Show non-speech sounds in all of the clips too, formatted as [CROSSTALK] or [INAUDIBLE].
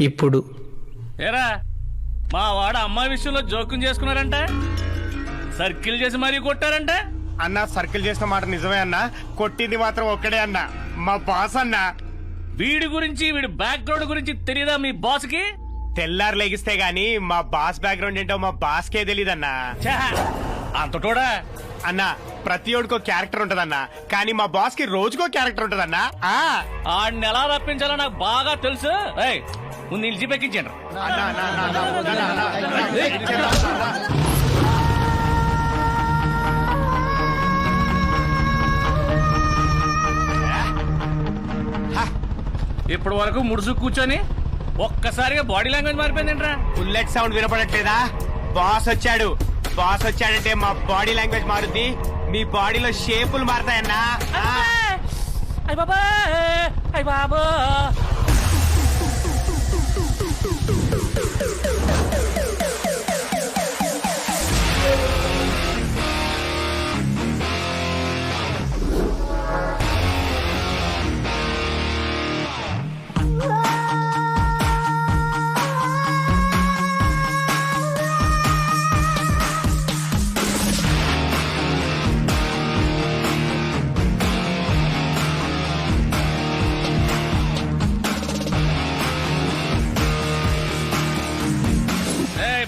ఇప్పుడు. ఏరా మా వాడు అమ్మాయి విషయంలో జోక్యం చేసుకున్నారంట? సర్కిల్ చేసి మరీ కొట్టారంట? అన్న సర్కిల్ చేసిన మాట నిజమే అన్న. కొట్టింది మాత్రం ఒక్కడే అన్న. మా బాస్ అన్న. వీడి గురించి వీడి బ్యాక్గ్రౌండ్ గురించి తెలియదా మీ బాస్కి తెల్లారు లెగిస్తే గాని మా బాస్ బ్యాక్గ్రౌండ్ ఏంటో మా బాస్ కే తెలియదన్నా అంత కూడా అన్న ప్రతి ఒడికో క్యారెక్టర్ ఉంటదన్న. కానీ మా బాస్కి రోజుకో క్యారెక్టర్ ఉంటదన్న. ఆ. ఆడిని ఎలా రప్పించాలో నాకు బాగా తెలుసు. ఏయ్, ముందు నిలిచి పెక్కించండి. ఇప్పటి వరకు ముడుసు కూర్చొని ఒక్కసారిగా బాడీ లాంగ్వేజ్ మారిపోయిందేంట్రా. బుల్లెట్ సౌండ్ వినపడట్లేదా? బాస్ వచ్చాడు. బాస్ వచ్చాడంటే మా బాడీ లాంగ్వేజ్ మారుద్ది. మీ బాడీలో షేపులు మారుతాయన్నా. ఆ. అయ్య బాబా అయ్య బాబా Boop.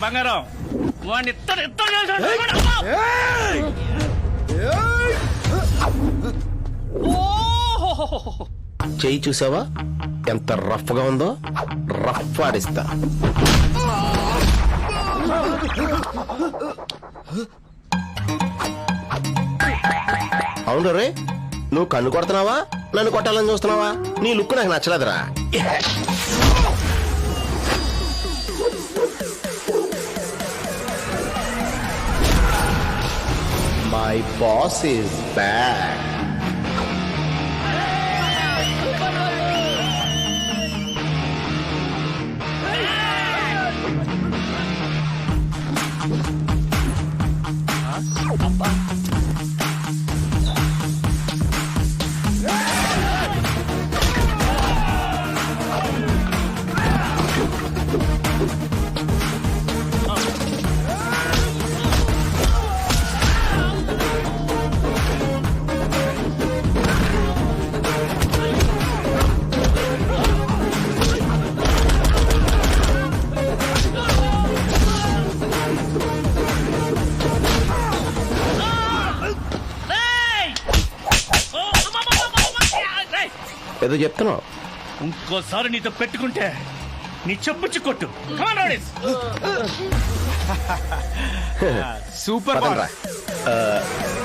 బంగారం. వాడిని ఇత్తడు ఇత్తడు చేశాడు. ఓహోహోహోహో. చెయ్యి చూసావా? ఎంత రఫ్గా ఉందో? రఫ్ ఆడిస్తా. అవును రే నువ్వు కన్ను కొడుతున్నావా? నన్ను కొట్టాలని చూస్తున్నావా? నీ లుక్ నాకు నచ్చలేదురా. మై బాస్ ఇస్ బ్యాక్ ఏదో చెప్తున్నావు? ఇంకోసారి నీతో పెట్టుకుంటే నీ చెప్పుచ్చి కొట్టు. సూపర్ [LAUGHS]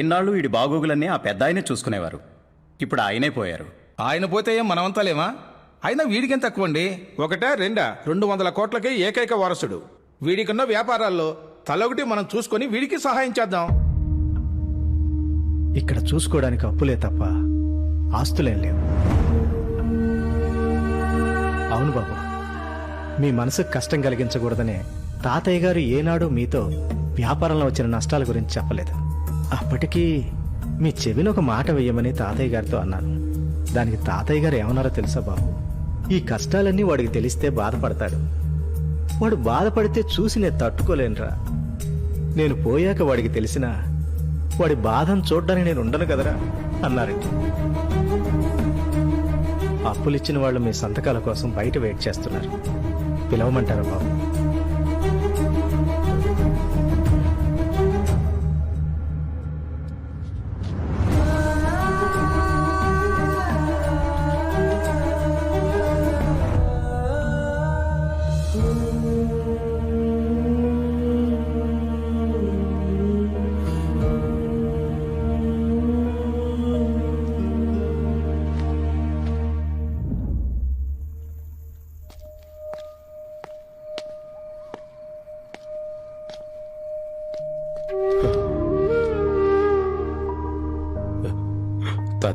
ఇన్నాళ్ళు వీడి బాగోగులన్నీ ఆ పెద్ద ఆయనే చూసుకునేవారు. ఇప్పుడు ఆయనే పోయారు. ఆయన పోతే ఏం మనమంతా లేమా? అయినా వీడికేం తక్కువ అండి ఒకటే రెండా? రెండు వందల కోట్లకి ఏకైక వారసుడు. వీడికున్న వ్యాపారాల్లో తలొకటి మనం చూసుకొని వీడికి సహాయం చేద్దాం. ఇక్కడ చూసుకోవడానికి అప్పులే తప్ప ఆస్తులేం లేవు. అవును బాబు మీ మనసుకు కష్టం కలిగించకూడదనే తాతయ్య గారు ఏనాడు మీతో వ్యాపారంలో వచ్చిన నష్టాల గురించి చెప్పలేదు. అప్పటికీ మీ చెవిలో ఒక మాట వేయమని తాతయ్య గారితో అన్నాను దానికి తాతయ్య గారు ఏమన్నారో తెలుసా బాబు? ఈ కష్టాలన్నీ వాడికి తెలిస్తే బాధపడతాడు. వాడు బాధపడితే చూసి నేను తట్టుకోలేనురా. నేను పోయాక వాడికి తెలిసినా వాడి బాధను చూడ్డానికి నేను ఉండను కదరా అన్నారండి అప్పులిచ్చిన వాళ్ళు మీ సంతకాల కోసం బయట వెయిట్ చేస్తున్నారు. పిలవమంటారా బాబు?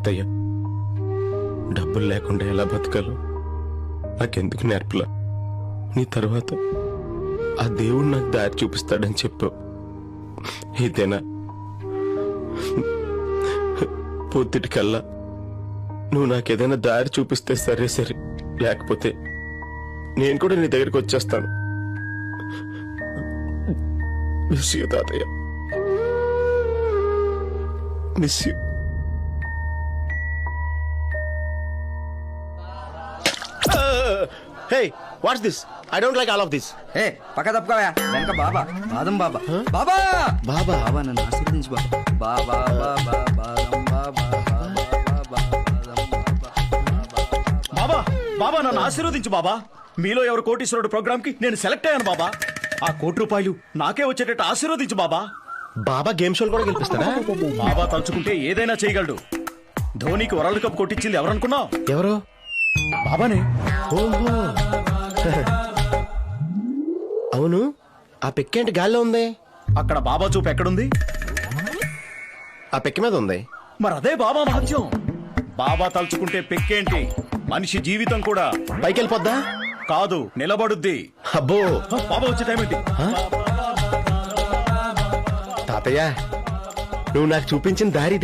అత్తయ్య. డబ్బులు లేకుండా ఎలా బతకాలో నాకెందుకు నేర్పలా? నీ తర్వాత ఆ దేవుడు నాకు దారి చూపిస్తాడని చెప్పావు. ఇదేనా పొద్దుటికల్లా నువ్వు నాకేదైనా దారి చూపిస్తే సరే సరే. లేకపోతే నేను కూడా నీ దగ్గరికి వచ్చేస్తాను. మిస్ యూ తాతయ్య. Miss you hey what's this I don't like all of this ఏ పక్క తప్పుకోవా వెనక బాబా. బాదం బాబా. బాబా! బాబా? బాబా నన్ను ఆశీర్వదించు బాబా. బాబా బాబా బాదం బాబా బాబా బాబా నన్ను ఆశీర్వదించు బాబా. మీలో ఎవరు కోటీశ్వరుడు ప్రోగ్రామ్కి నేను సెలెక్ట్ అయ్యాను బాబా. ఆ కోటి రూపాయలు నాకే వచ్చేటట్టు ఆశీర్వదించు బాబా. బాబా గేమ్ షోలు కూడా గెలిపిస్తాడా బాబా తలుచుకుంటే ఏదైనా చేయగలడు. ధోనికి వరల్డ్ కప్ కొట్టించింది ఎవరనుకున్నావు? ఎవరు? బాబానే. ఓహో. అవును ఆ పెక్కేంటి గాల్లో ఉంది? అక్కడ బాబా చూపు ఎక్కడుంది? ఆ పెక్క మీద ఉంది? మరి అదే బాబా మహత్యం. బాబా తలుచుకుంటే పెక్కేంటి? మనిషి జీవితం కూడా. పైకి వెళ్ళిపోద్దా కాదు నిలబడుద్ది. అబ్బో. బాబా వచ్చే టైం ఏంటి? తాతయ్య నువ్వు నాకు చూపించిన దారి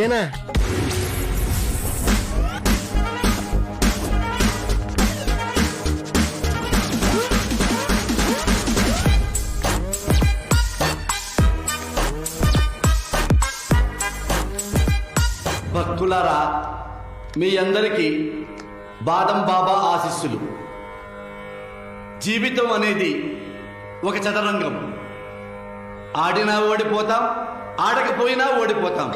భక్తులారా మీ అందరికీ బాదం బాబా ఆశీస్సులు. జీవితం అనేది ఒక చదరంగం. ఆడినా ఓడిపోతాం ఆడకపోయినా ఓడిపోతాం.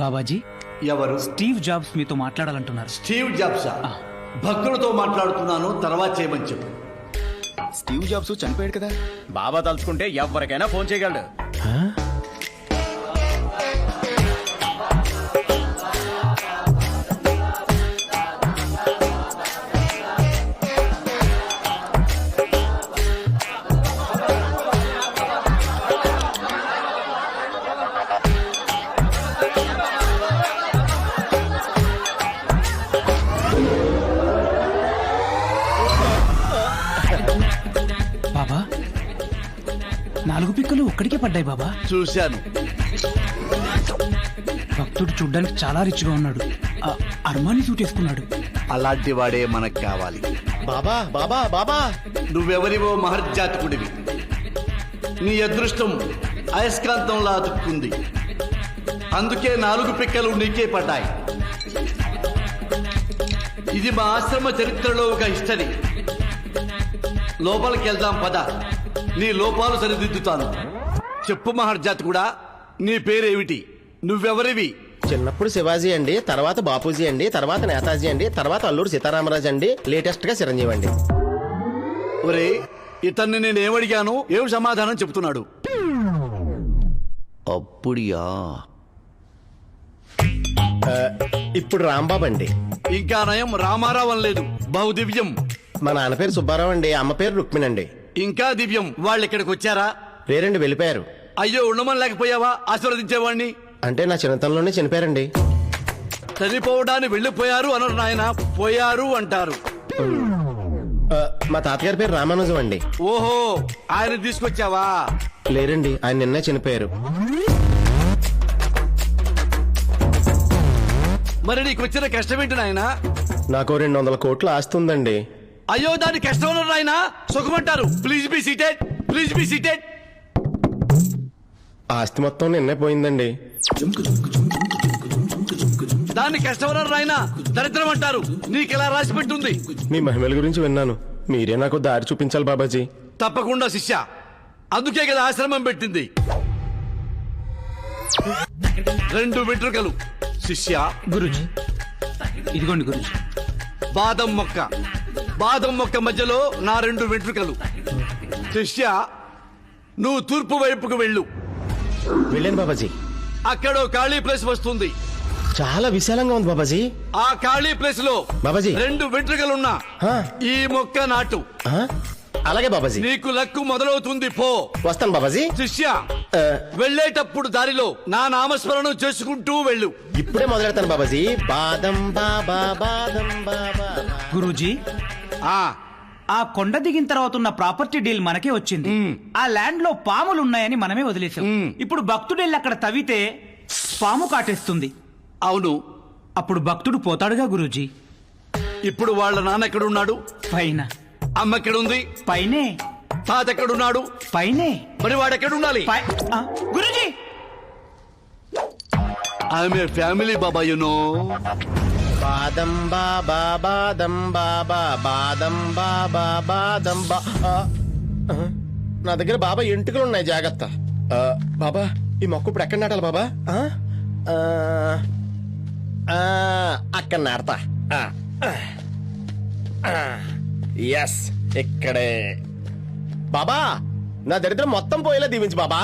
బాబాజీ ఎవరు? స్టీవ్ జాబ్స్ మీతో మాట్లాడాలంటున్నారు. స్టీవ్ జాబ్సా? భక్తులతో మాట్లాడుతున్నాను తర్వాత చేయమని చెప్పు. స్టీవ్ జాబ్స్ చనిపోయాడు కదా. బాబా తలుచుకుంటే ఎవరికైనా ఫోన్ చేయగలడు. నాలుగు పిక్కలు ఒక్కడికే పడ్డాయి బాబా. చూశాను. భక్తుడు చూడ్డానికి చాలా రిచ్గా ఉన్నాడు. ఆ, అర్మాని సూట్ వేసుకున్నాడు. అలాంటి వాడే మనకు కావాలి. బాబా బాబా బాబా. నువ్వెవరివో మహర్జాతకుడివి. నీ అదృష్టం అయస్కాంతంలా అతుక్కుంది. అందుకే నాలుగు పిక్కలు నీకే పడ్డాయి. ఇది మా ఆశ్రమ చరిత్రలో ఒక హిస్టరీ. లోపలికి వెళ్దాం పద. నీ లోపాలు సరిదిద్దుతాను. చెప్పు మహర్జాతకుడా నీ పేరేమిటి? నువ్వెవరివి? చిన్నప్పుడు శివాజీ అండి తర్వాత బాపూజీ అండి తర్వాత నేతాజీ అండి తర్వాత అల్లూరు సీతారామరాజు అండి లేటెస్ట్గా చిరంజీవి అండి. ఒరే ఇతన్ని నేను ఏమడిగాను ఏం సమాధానం చెప్తున్నాడు? అప్పుడియా? ఇప్పుడు రాంబాబు అండి. ఇంకా నయం రామారావు అనలేదు బహుదివ్యం. మా నాన్న పేరు సుబ్బారావు అండి అమ్మ పేరు రుక్మిణి అండి. ఇంకా దివ్యం వాళ్ళు ఇక్కడికి వచ్చారా? లేరండి వెళ్ళిపోయారు. అయ్యో ఉండమని లేకపోయావా ఆశీర్వదించేవాడిని అంటే నా చిన్నతనంలోనే చనిపోయారండి. చనిపోవడానికి వెళ్ళిపోయారు అనరు నాయన. పోయారు అంటారు. ఆ, మా తాతగారి పేరు రామానుజం అండి. ఓహో ఆయన తీసుకొచ్చావా? లేరండి ఆయన నిన్నే చనిపోయారు. మరి నీకు వచ్చిన కష్టం ఏంటి నాయన? నాకు రెండు వందల కోట్లు ఆస్తుందండి అయ్యో దాని కష్టం అనరు నాయన సుఖమంటారు please be seated please be seated ఆస్తి మొత్తం నిన్నే పోయిందండి. దాన్ని కష్టం నాయన దరిద్రం అంటారు. నీకెలా రాసి పెట్టుంది? మీ మహిమల గురించి విన్నాను. మీరే నాకు దారి చూపించాలి బాబాజీ. తప్పకుండా శిష్య. అందుకే కదా ఆశ్రమం పెట్టింది. రెండు వెంట్రుకలు. శిష్య గురుజీ. ఇదిగోండి గురుజీ. బాదం మొక్క. బాదం మొక్క మధ్యలో నా రెండు వెంట్రుకలు శిష్య నువ్వు తూర్పు వైపుకు వెళ్ళు వెళ్ళాను బాబాజీ అక్కడ ఓ ఖాళీ ప్లేస్ వస్తుంది చాలా విశాలంగా ఉంది బాబాజీ ఆ ఖాళీ ప్లేస్లో బాబాజీ. రెండు వెంట్రుకలున్నా ఆ. ఈ మొక్క నాటు ఆ? అలాగే బాబాజీ. నీకు లక్కు మొదలవుతుంది పో. వస్తాను బాబాజీ. శిష్య ఆ, వెళ్ళేటప్పుడు దారిలో నా నామస్మరణం చేసుకుంటూ వెళ్ళు. ఇప్పుడే మొదలెడతాను బాబాజీ. బాదం బాబా బాదం బాబా గురూజీ ఆ. ఆ కొండ దిగిన తర్వాత ఉన్న ప్రాపర్టీ డీల్ మనకే వచ్చింది. ఆ ల్యాండ్లో పాములు ఉన్నాయని మనమే వదిలేసాం ఇప్పుడు భక్తుడు వెళ్ళి అక్కడ తవ్వితే పాము కాటేస్తుంది. అవును. అప్పుడు భక్తుడు పోతాడుగా గురూజీ. ఇప్పుడు వాళ్ళ నాన్న ఎక్కడున్నాడు? పైన. అమ్మ ఎక్కడుంది పైనే. తాత ఎక్కడున్నాడు పైనే. మరి వాడు ఎక్కడుండాలి గురూజీ! ఏ ఫ్యామిలీ బాబా యు నో బాదం బాబా బాదం బాబా బాదం బాబా బాదం బా నా దగ్గర బాబా ఎంటుకలు ఉన్నాయి జాగ్రత్త. ఆ, బాబా ఈ మొక్క ఇప్పుడు ఎక్కడ నాటాలి బాబా? ఆ? ఆ, ఆ, అక్కడ నాడతా ఎస్ ఇక్కడే. బాబా నా దరిద్రం మొత్తం పోయేలా దీవించు బాబా.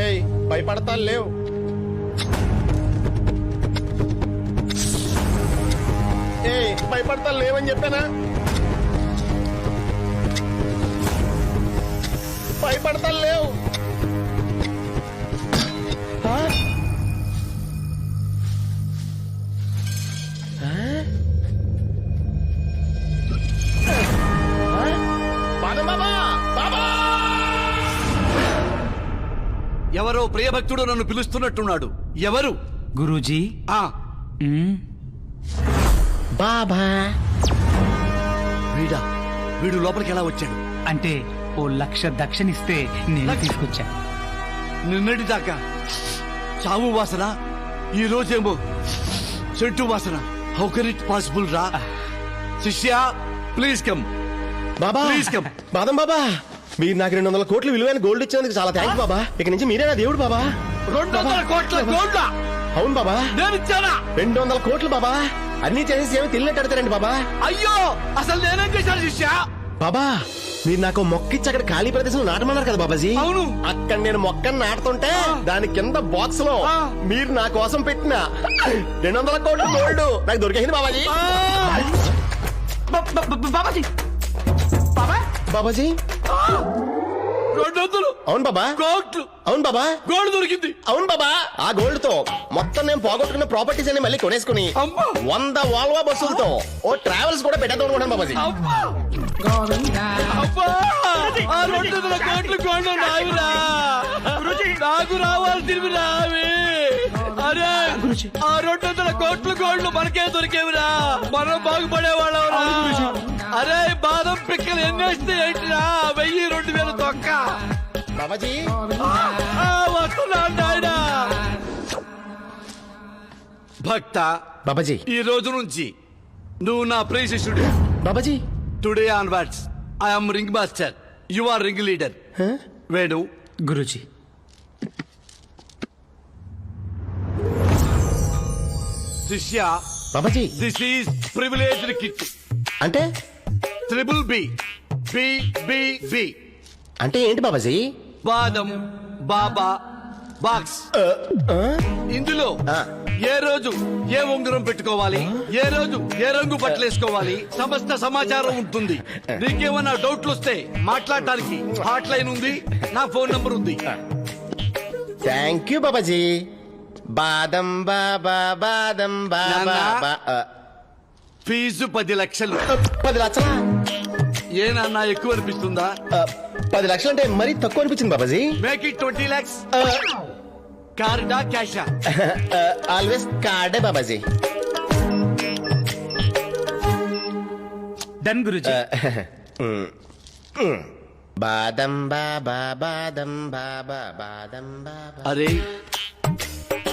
ఏయ్ భయపడతా లేవు. ఏయ్ భయపడతా లేవని చెప్పానా? భయపడతా లేవు. ప్రియభక్తుడు నన్ను పిలుస్తున్నట్టున్నాడు. ఎవరు? గురూజీ. ఆ. బాబా. వీడా వీడు లోపలికి ఎలా వచ్చాడు? అంటే ఓ లక్ష దక్షిణిస్తే నేను లక్ష? తీసుకొచ్చా. నిన్నటి దాకా చావు వాసన ఈ రోజేమో చెట్టు వాసన. హౌ కెన్ ఇట్ పాసిబుల్ రా? శిష్య ప్లీజ్ కమ్ బాబా. Please come. బాదం బాబా. మీరు నాకు రెండు వందల కోట్లు విలువైన గోల్డ్ ఇచ్చినందుకు చాలా థ్యాంక్స్ బాబా. ఇక నుంచి మీరే నా దేవుడు బాబా. రెండు వందల కోట్ల గోల్డ్ అవును బాబా. నేను ఇచ్చానా? రెండు వందల కోట్లు బాబా. అన్ని చేసేసి ఏమి తిన్నట్టు అడతారండి బాబా. అయ్యో అసలు నేనేం చేశాను శిష్య? బాబా మీరు నాకు మొక్క ఇచ్చి అక్కడ ఖాళీ ప్రదేశం నాటమన్నారు కదా బాబాజీ. అవును. అక్కడ నేను మొక్కను నాటుతుంటే దాని కింద బాక్స్లో. మీరు నా కోసం పెట్టిన రెండు వందల కోట్లు గోల్డ్ నాకు దొరికేసింది బాబాజీ. బాబాజీ. బాబా? బాబాజీ? రెండు వందలు అవును బాబా. కోట్లు అవును బాబా. గోల్డ్ దొరికింది. అవును బాబా. ఆ గోల్డ్తో మొత్తం నేను పోగొట్టుకున్న ప్రాపర్టీస్ అన్ని మళ్ళీ కొనేసుకుని అమ్మా. వంద వాల్వా బస్సులతో ఓ ట్రావెల్స్ కూడా పెట్టేద్దాం అనుకుంటాను బాబాజీ. అబ్బా అబ్బా. ఆ రెండు వందల కోట్లు గోల్డ్ నావిరా నాకు రావాల్సినవి రావి. అరే ఆ రెండు వందల కోట్లు గోల్డ్ మనకే దొరికేవిరా. మనం బాగుపడే వాళ్ళవరా అరే బాదం పిక్కలు ఎన్ని వేస్తే ఏంటిరా? వెయ్యి రెండు వేలు తొక్క. బాబాజీ. నాయనా. భక్త బాబాజీ. ఈ రోజు నుంచి నువ్వు నా ప్రియ శిష్యుడు Babaji today onwards I'm ring master you are ring leader Venu. Guruji. శిష్య Babaji. This is privileged kit అంటే? Triple B B B B అంటే ఏంటి బాబాజీ? బాదం బాబా బాక్స్. ఇందులో. ఏ రోజు ఏ ఉంగరం పెట్టుకోవాలి? ఏ రోజు ఏ రంగు బట్టలు వేసుకోవాలి? సమస్త సమాచారం ఉంటుంది. నీకేమన్నా డౌట్లు వస్తే మాట్లాడటానికి హాట్ లైన్ ఉంది నా ఫోన్ నంబర్ ఉంది. Thank you Babaji. బాదం బాబా బాదం బాబా. ఫీజు పది లక్షలు. పది లక్షల? ఏనన్నా ఎక్కువ అనిపిస్తుందా పది లక్షలు అంటే మరీ తక్కువ అనిపించింది Babaji make it twenty lakhs కార్డా క్యాషా ఆల్వేస్ కార్డే బాబాజీ. డన్ [LAUGHS] గురూజీ బాదం బాబా బాదం బాబా బాదం బాబా. అరే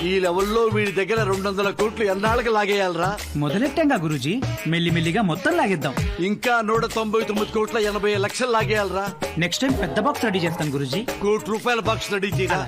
ఈ లెవెల్లో వీడి దగ్గర రెండు వందల కోట్లు ఎన్నాళ్ళకి లాగేయాలరా? మొదలెట్టాంగా గురూజీ? మెల్లిమెల్లిగా మొత్తం లాగేద్దాం. ఇంకా నూట తొంభై తొమ్మిది కోట్ల ఎనభై లక్షలు లాగేయాలరా. నెక్స్ట్ టైం పెద్ద బాక్స్ రెడీ చేస్తాను గురూజీ. కోటి రూపాయల బాక్స్ రెడీ చేయరా